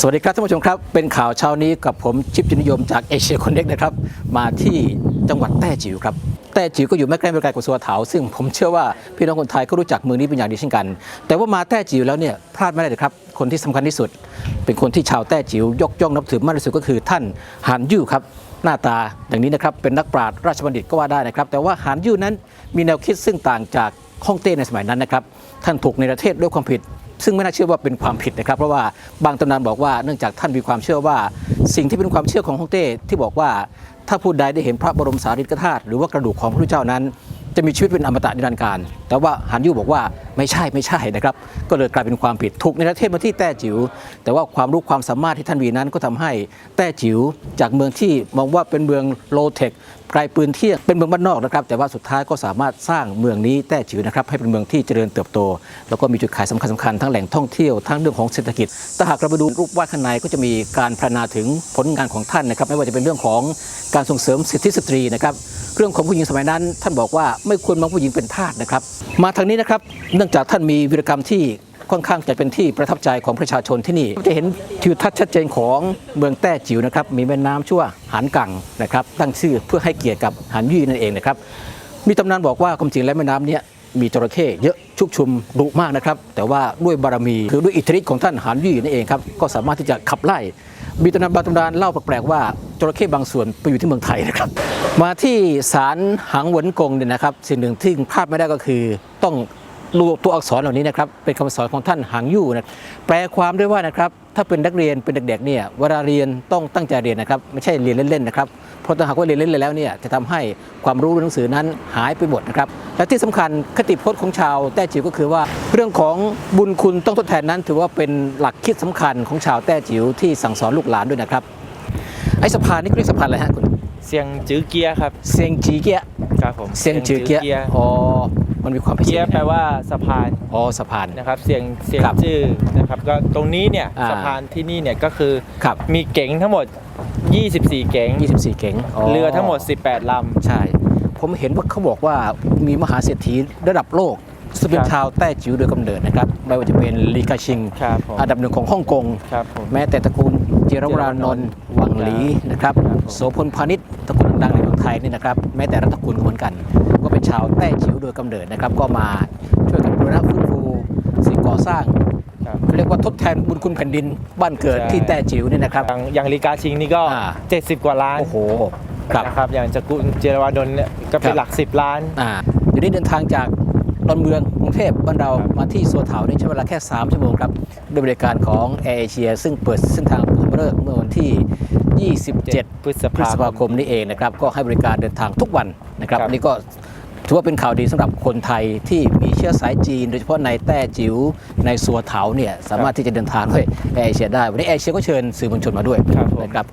สวัสดีครับท่านผู้ชมครับ เป็นข่าวเช้านี้กับผมชิปจินิยมจากเอเชียคอนเน็กนะครับ มาที่จังหวัดแต้จิ๋วครับ แต้จิ๋วก็อยู่ไม่ไกลไม่ไกลกว่าสัวเถาซึ่งผมเชื่อว่าพี่น้องคนไทยก็รู้จักเมืองนี้เป็นอย่างดีเช่นกัน แต่ว่ามาแต้จิ๋วแล้วเนี่ยพลาดไม่ได้เลยครับ คนที่สำคัญที่สุด เป็นคนที่ชาวแต้จิ๋วยกย่องนับถือมากที่สุดก็คือท่านหานยู่ครับหน้าตาอย่างนี้นะครับเป็นนักปราชญ์ราชบัณฑิตก็ว่าได้นะครับ แต่ว่าหานยู่นั้นมีแนวคิดซึ่งต่างจากฮ่องเต้ในสมัยนั้นนะครับ ท่านถูกในประเทศด้วยความผิด ซึ่งไม่น่าเชื่อว่าเป็นความผิดนะครับ เพราะว่าบางตำนานบอกว่าเนื่องจากท่านมีความเชื่อว่า สิ่งที่เป็นความเชื่อของฮ่องเต้ที่บอกว่า ถ้าผู้ใดได้เห็นพระบรมสารีริกธาตุหรือว่ากระดูกของพระพุทธเจ้านั้น จะมีชีวิตเป็นอมตะนิรันดร์การ แต่ว่าหันยู่บอกว่าไม่ใช่ไม่ใช่นะครับ ก็เลยกลายเป็นความผิดถูกในประเทศมาที่แต้จิ๋วแต่ว่าความรู้ความสามารถที่ท่านมีนั้นก็ทำให้แต้จิ๋วจากเมืองที่มองว่าเป็นเมืองโลเทค ไกลปืนเที่ยงเป็นเมืองบ้านนอกนะครับ แต่ว่าสุดท้ายก็สามารถสร้างเมืองนี้แต้จิ๋วนะครับให้เป็นเมืองที่เจริญเติบโต แล้วก็มีจุดขายสำคัญสำคัญทั้งแหล่งท่องเที่ยวทั้งเรื่องของเศรษฐกิจถ้าหากเราไปดูรูปวาดข้างในก็จะมีการพรรณนาถึงผลงานของท่านนะครับ ไม่ว่าจะเป็นเรื่องของการส่งเสริมสิทธิสตรีนะครับเรื่องของผู้หญิงสมัยนั้น ท่านบอกว่าไม่ควรมองผู้หญิงเป็นทาสนะครับ มาทางนี้นะครับเนื่องจากท่านมีวีรกรรมที่ ค่อนข้างจะเป็นที่ประทับใจของประชาชนที่นี่ จะเห็นทิวทัศน์ชัดเจนของเมืองแต้จิ๋วนะครับ มีแม่น้ำชื่อว่าหานกังนะครับตั้งชื่อเพื่อให้เกียรติกับหานยี่นั่นเองนะครับ มีตำนานบอกว่าความจริงแล้วแม่น้ำนี้มีจระเข้เยอะชุกชุมดุมากนะครับ แต่ว่าด้วยบารมีคือด้วยอิทธิฤทธิ์ของท่านหานยี่นั่นเองครับก็สามารถที่จะขับไล่มีตำนานบางตำนานเล่าแปลกๆว่าจระเข้บางส่วนไปอยู่ที่เมืองไทยนะครับ มาที่ศาลหางหวนกงเนี่ยนะครับ สิ่งหนึ่งที่พลาดไม่ได้ก็คือต้อง รูปตัวอักษรเหล่านี้นะครับเป็นคำสอนของท่านหางยู่นะแปลความด้วยว่านะครับถ้าเป็นนักเรียนเป็นเด็กๆเนี่ยเวลาเรียนต้องตั้งใจเรียนนะครับไม่ใช่เรียนเล่นๆนะครับเพราะถ้าหากว่าเรียนเล่นๆแล้วเนี่ยจะทำให้ความรู้เรื่องหนังสือนั้นหายไปหมดนะครับและที่สำคัญคติพจน์ของชาวแต้จิ๋วก็คือว่า เรื่องของบุญคุณต้องทดแทนนั้น ถือว่าเป็นหลักคิดสำคัญของชาวแต้จิ๋วที่สั่งสอนลูกหลานด้วยนะครับไอ้สะพานนี่เรียกสะพานอะไรฮะคุณเสียงจื้อเกียร์ครับเซียงจีเกียะครับผมเซียงจือเกียะอ๋อ มันมีความพิเศเกียษร์แปลว่าสะพานอ๋อสะพาน นะครับ เสียงเสียงครับจื้อนะครับก็ตรงนี้เนี่ยอ่า สะพานที่นี่เนี่ยก็คือครับ มีเก๋งทั้งหมด 24 เก๋ง24 เก๋งเรือทั้งหมด 18 ล ใช่ ผมเห็นว่าเขาบอกว่ามีมหาเศรษฐีระดับโลกซึ่งเป็นครับชาวแต้จิ๋วโดยกำเนิดนะครับ ไม่ว่าจะเป็นลีกาชิงครับผมอันดับหนึ่งของฮ่องกงำครับผม แม้แต่ตระกูลเจรวรานนท์วังหลีนะครับ ครับผม โสพลพาณิชย์ตระกูลดังๆในเมืองไทยนี่นะครับแม้แต่รัตระกูลก็เหมือนกัน ก็เป็นชาวแต้จิ๋วโดยกำเนิดนะครับ ก็มาช่วยกันบูรณะฟื้นฟูสิ่งก่อสร้างครับเรียกว่าทดแทนบุญคุณแผ่นดินบ้านเกิดใช่ที่แต้จิ๋วนี่นะครับอย่างอย่างลีกาชิงนี่ก็อ่า70 กว่าล้านโอ้โหครับนะครับอย่างจักรุเจรวานนท์เนี่ยก็เป็ครันบหลัก 10 ล้านอ่าเดี๋ยวนี้เดินทางจากดอนเมืองกรุงเทพบ้านเราครับมาที่สัวเถานี่ใช้เวลาแค่ 3 ชั่วโมงครับด้วยบริการของแอร์เอเชียซึ่งเปิดเส้นทางพม ฤกษ์เมื่อวันที่ 27 พฤษพฤษภาภาคมนี้เองนะครับ ก็ให้บริการเดินทางทุกวันนะครับครับ อันนี้ก็ถือว่าเป็นข่าวดีสำหรับคนไทยที่มีเชื้อสายจีน โดยเฉพาะในแต้จิ๋วในสัวเถาเนี่ยสามารถที่จะเดินทางด้วยแอร์เอเชียได้ วันนี้แอร์เอเชียก็เชิญสื่อมวลชนมาด้วยครับผมนะครับ